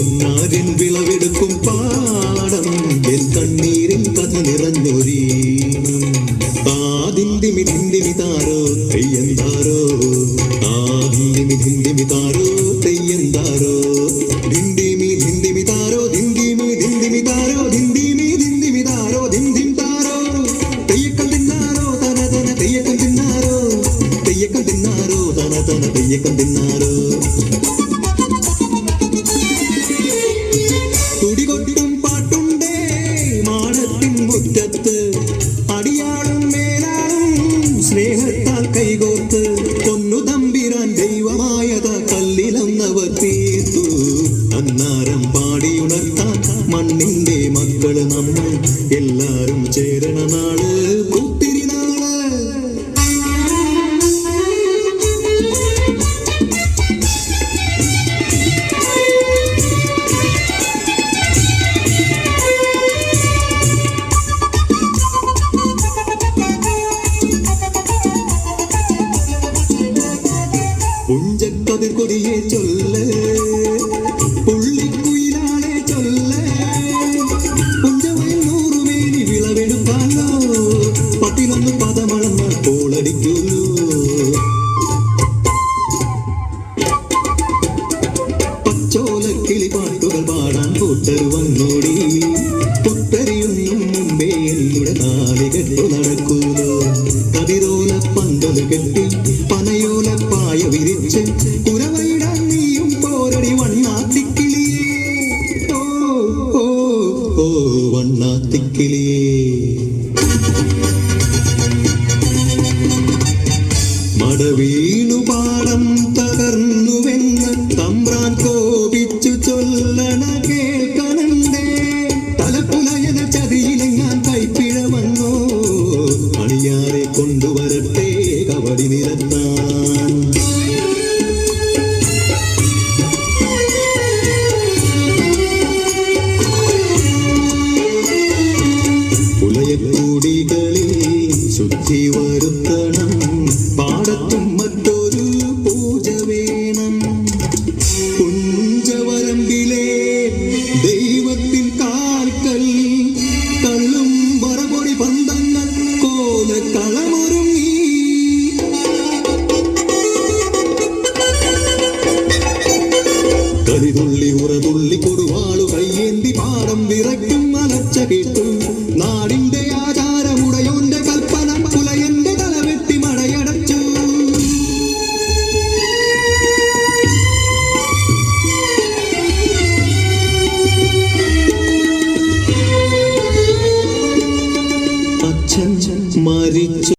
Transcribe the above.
പൊന്നാരിൻ വിളവെടുക്കും പാടം എൻ കണ്ണീരിൻ കഥ നിറഞ്ഞൊരീണം താരോ തെയ്യന്താരോ? താരോ തെയ്യന്താരോ? താരോ താരോ താരോ താരോ തിന്നാരോ തന തന തെയ്യക്കം തിന്നാരോ തെയ്യക്കം തിന്നാരോ? തന തന തെയ്യക്കം തിന്നാരോ? മണ്ണിന്റെ മക്കൾ നമ്മൾ എല്ലാരും ചേരണ നാൾ പുത്തിരി നാൾ. പുഞ്ചക്കതിർ കൊടിയെ പത്തിലൊന്ന് പദമളന്ന് പോളടിക്കുള്ളൂ പച്ചോലക്കിളി പാട്ടുകൾ പാടാൻ കൂട്ടർ വന്നോടി. പുത്തരിയൊന്നും മുമ്പേ എന്നുടെ താലി കെട്ടു നടക്കൂലോ കതിരോല പന്തൽ കെട്ടി പനയോല പായ വിരിച്ച് മടവീണു പാടം തകർന്നുവെന്ന് തമ്പ്രാൻ കോപിച്ചു ചൊല്ലണ കേൾക്കണണ്ടേ തലപ്പുലയന ചതിയിലെങ്ങാൻ കൈപ്പിഴ വന്നോ? അണിയാരെ കൊണ്ടുവരട്ടെ കവടി നിരത്താൻ. പുലയക്കൂടികളിൽ ശുദ്ധി വരുത്തണം. കരിതുള്ളി ഉറതുള്ളി കൊടുവാളു കയ്യേന്തി പാടം വിറയ്ക്കും അലച്ച കേട്ടു. നാടിന്റെ